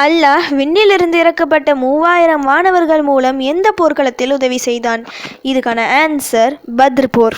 அல்லாஹ் விண்ணிலிருந்து இறக்கப்பட்ட மூவாயிரம் வானவர்கள் மூலம் எந்த போர்க்களத்தில் உதவி செய்தான்? இதுக்கான ஆன்சர் பத்ர் போர்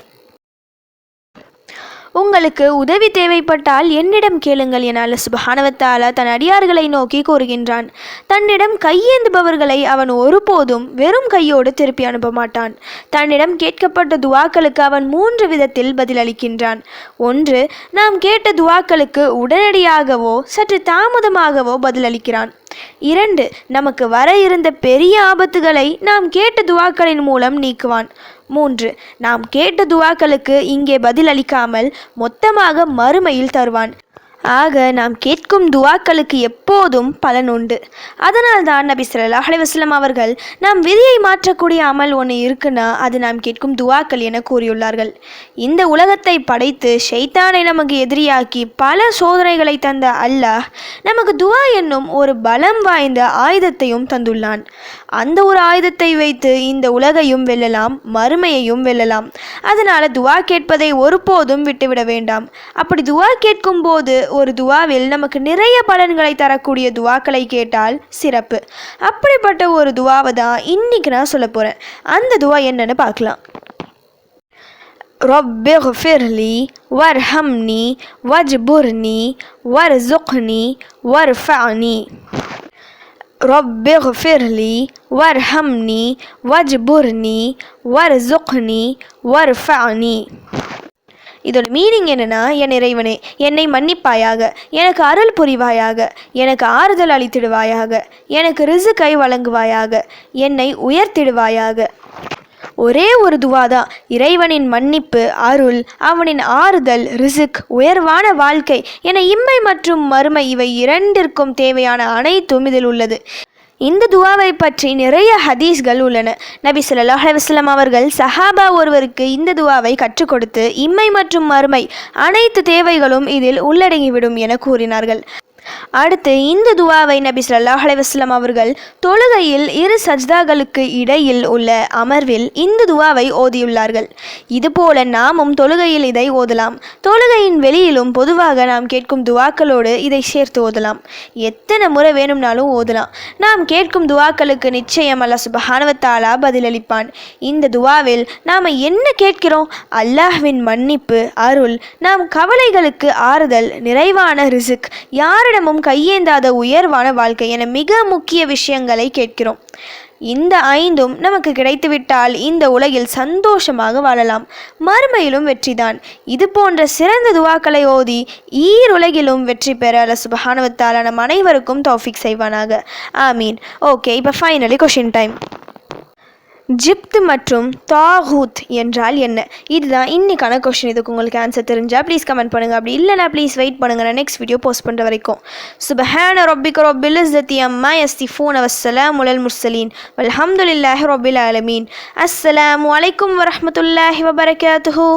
உங்களுக்கு உதவி தேவைப்பட்டால் என்னிடம் கேளுங்கள் என அல்ல சுபஹானவத்தாலா தன் அடியார்களை நோக்கி கூறுகின்றான். தன்னிடம் கையேந்துபவர்களை அவன் ஒருபோதும் வெறும் கையோடு திருப்பி அனுப்ப மாட்டான். தன்னிடம் கேட்கப்பட்ட துவாக்களுக்கு அவன் மூன்று விதத்தில் பதிலளிக்கின்றான். ஒன்று நாம் கேட்ட துவாக்களுக்கு உடனடியாகவோ சற்று தாமதமாகவோ பதிலளிக்கிறான். இரண்டு நமக்கு வர இருந்த பெரிய ஆபத்துகளை நாம் கேட்ட துவாக்களின் மூலம் நீக்குவான். மூன்று நாம் கேட்ட துவாக்களுக்கு இங்கே பதிலளிக்காமல் மொத்தமாக மறுமையில் தருவான். ஆக நாம் கேட்கும் துவாக்களுக்கு எப்போதும் பலன் உண்டு. அதனால் தான் நபி ஸல்லல்லாஹு அலைவாஸ்லம் அவர்கள் நாம் விதியை மாற்றக்கூடிய அமல் ஒன்று இருக்குன்னா அது நாம் கேட்கும் துவாக்கள் என கூறியுள்ளார்கள். இந்த உலகத்தை படைத்து ஷைத்தானை நமக்கு எதிரியாக்கி பல சோதனைகளை தந்த அல்லாஹ் நமக்கு துவா என்னும் ஒரு பலம் வாய்ந்த ஆயுதத்தையும் தந்துள்ளான். அந்த ஒரு ஆயுதத்தை வைத்து இந்த உலகையும் வெல்லலாம் மறுமையையும் வெல்லலாம். அதனால் துவா கேட்பதை ஒருபோதும் விட்டுவிட வேண்டாம். அப்படி துவா கேட்கும் போது ஒரு துவாவில் நமக்கு நிறைய பலன்களை தரக்கூடிய துவாக்களை கேட்டால் சிறப்பு அப்படிப்பட்ட ஒரு துவாவை தான் இன்னைக்கு நான் சொல்ல போகிறேன் அந்த துவா என்னன்னு பார்க்கலாம் رب اغفر لي وارحمني واجبرني وارزقني وارفعني رب اغفر لي وارحمني واجبرني وارزقني وارفعني இதோட மீனிங் என்னென்னா என் இறைவனே என்னை மன்னிப்பாயாக எனக்கு அருள் புரிவாயாக எனக்கு ஆறுதல் அளித்திடுவாயாக எனக்கு ரிசுக்கை வழங்குவாயாக என்னை உயர்த்திடுவாயாக. ஒரே ஒரு துவாதான் இறைவனின் மன்னிப்பு அருள் அவனின் ஆறுதல் ரிசுக் உயர்வான வாழ்க்கை என இம்மை மற்றும் மறுமை இவை இரண்டிற்கும் தேவையான அனைத்தும் இதில் உள்ளது. இந்த துவாவை பற்றி நிறைய ஹதீஸ்கள் உள்ளன. நபி சொல்லாஹ் அலுவலம் அவர்கள் சஹாபா ஒருவருக்கு இந்த துவாவை கற்றுக் கொடுத்து இம்மை மற்றும் மறுமை அனைத்து தேவைகளும் இதில் உள்ளடங்கிவிடும் என கூறினார்கள். அடுத்து இந்த துவாவை நபி சொல்லாஹ் அலைவாஸ்லாம் அவர்கள் தொழுகையில் இரு சஜ்தாக்களுக்கு இடையில் உள்ள அமர்வில் இந்த துவாவை ஓதியுள்ளார்கள். இதுபோல நாமும் தொழுகையில் இதை ஓதலாம். தொழுகையின் வெளியிலும் பொதுவாக நாம் கேட்கும் துவாக்களோடு இதை சேர்த்து ஓதலாம். எத்தனை முறை வேணும்னாலும் ஓதலாம். நாம் கேட்கும் துவாக்களுக்கு நிச்சயம் அல்ல சுபஹானவத்தாலா பதிலளிப்பான். இந்த துவாவில் நாம் என்ன கேட்கிறோம்? அல்லாஹ்வின் மன்னிப்பு அருள் நாம் கவலைகளுக்கு ஆறுதல் நிறைவான ரிசுக் யாரிடமும் கையேந்தாத உயர்வான வாழ்க்கை என மிக முக்கிய விஷயங்களை கேட்கிறோம். இந்த ஐந்தும் நமக்கு கிடைத்துவிட்டால் இந்த உலகில் சந்தோஷமாக வாழலாம். மறுமையிலும் வெற்றிதான். இது போன்ற சிறந்த துவாக்களை ஓதி ஈருலகிலும் வெற்றி பெற அல்ல சுபஹானவத்தால நம் அனைவருக்கும் தௌஃபிக் செய்வானாக. ஆமீன். ஓகே இப்போ ஃபைனலி கொஷின் டைம் ஜிப்த் மற்றும் தாகூத் என்றால் என்ன? இதுதான் இன்னைக்கான கொஷின் இதுக்கு உங்களுக்கு ஆன்சர் தெரிஞ்சால் ப்ளீஸ் கமெண்ட் பண்ணுங்கள் அப்படி இல்லைனா ப்ளீஸ் வெயிட் பண்ணுங்கள் நான் நெக்ஸ்ட் வீடியோ போஸ்ட் பண்ணுற வரைக்கும். சுபஹான ரொபிக் ரொபில் இஸ்ஸத்தி அம்மா யஸ்திஃபூன் அவசலாம் உலல் முர்சலீன் வல்ஹம்துலில்லாஹி ரொபில் அலமீன் அஸ்ஸலாமு வலைக்கம் வரமத்துல்லாஹி வபரகாத்துஹு.